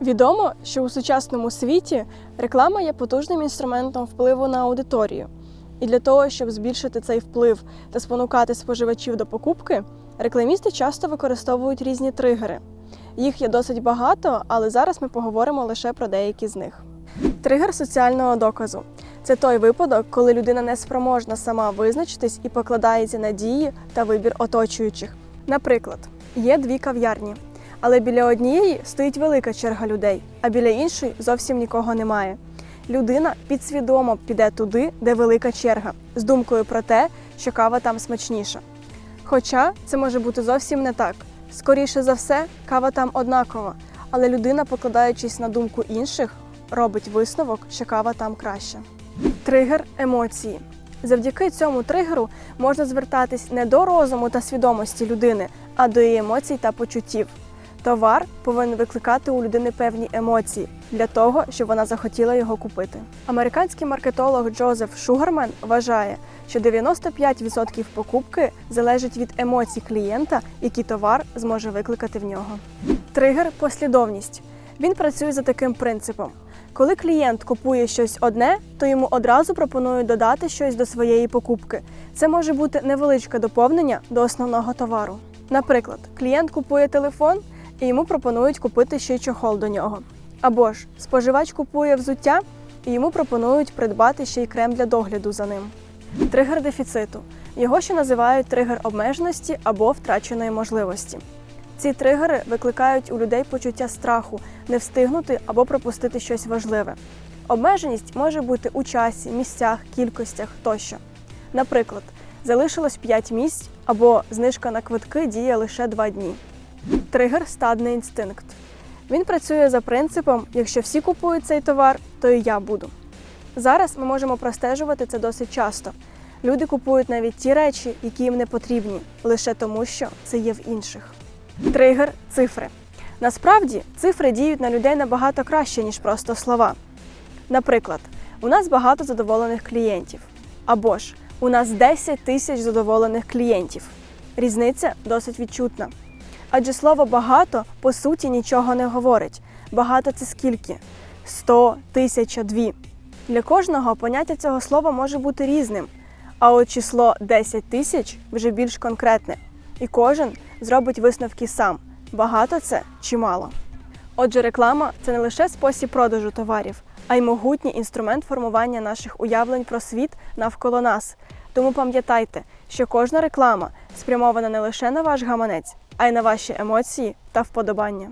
Відомо, що у сучасному світі реклама є потужним інструментом впливу на аудиторію. І для того, щоб збільшити цей вплив та спонукати споживачів до покупки, рекламісти часто використовують різні тригери. Їх є досить багато, але зараз ми поговоримо лише про деякі з них. Тригер соціального доказу це той випадок, коли людина не спроможна сама визначитись і покладається на дії та вибір оточуючих. Наприклад, є дві кав'ярні, але біля однієї стоїть велика черга людей, а біля іншої зовсім нікого немає. Людина підсвідомо піде туди, де велика черга, з думкою про те, що кава там смачніша. Хоча це може бути зовсім не так. Скоріше за все, кава там однакова, але людина, покладаючись на думку інших, робить висновок, що кава там краща. Тригер емоції. Завдяки цьому тригеру можна звертатись не до розуму та свідомості людини, а до її емоцій та почуттів. Товар повинен викликати у людини певні емоції для того, щоб вона захотіла його купити. Американський маркетолог Джозеф Шугармен вважає, що 95% покупки залежить від емоцій клієнта, які товар зможе викликати в нього. Тригер послідовність. Він працює за таким принципом. Коли клієнт купує щось одне, то йому одразу пропонують додати щось до своєї покупки. Це може бути невеличке доповнення до основного товару. Наприклад, клієнт купує телефон і йому пропонують купити ще й чохол до нього. Або ж споживач купує взуття і йому пропонують придбати ще й крем для догляду за ним. Тригер дефіциту. Його ще називають тригер обмеженості або втраченої можливості. Ці тригери викликають у людей почуття страху не встигнути або пропустити щось важливе. Обмеженість може бути у часі, місцях, кількостях тощо. Наприклад, залишилось 5 місць або знижка на квитки діє лише 2 дні. Тригер стадний інстинкт. Він працює за принципом: якщо всі купують цей товар, то і я буду. Зараз ми можемо простежувати це досить часто. Люди купують навіть ті речі, які їм не потрібні, лише тому, що це є в інших. Тригер цифри. Насправді цифри діють на людей набагато краще, ніж просто слова. Наприклад, у нас багато задоволених клієнтів. Або ж у нас 10 тисяч задоволених клієнтів. Різниця досить відчутна. Адже слово багато по суті нічого не говорить. Багато це скільки? 100, тисяча, дві. Для кожного поняття цього слова може бути різним. А от число 10 тисяч вже більш конкретне. І кожен зробить висновки сам: багато це чи мало. Отже, реклама це не лише спосіб продажу товарів, а й могутній інструмент формування наших уявлень про світ навколо нас. Тому пам'ятайте, що кожна реклама спрямована не лише на ваш гаманець, а й на ваші емоції та вподобання.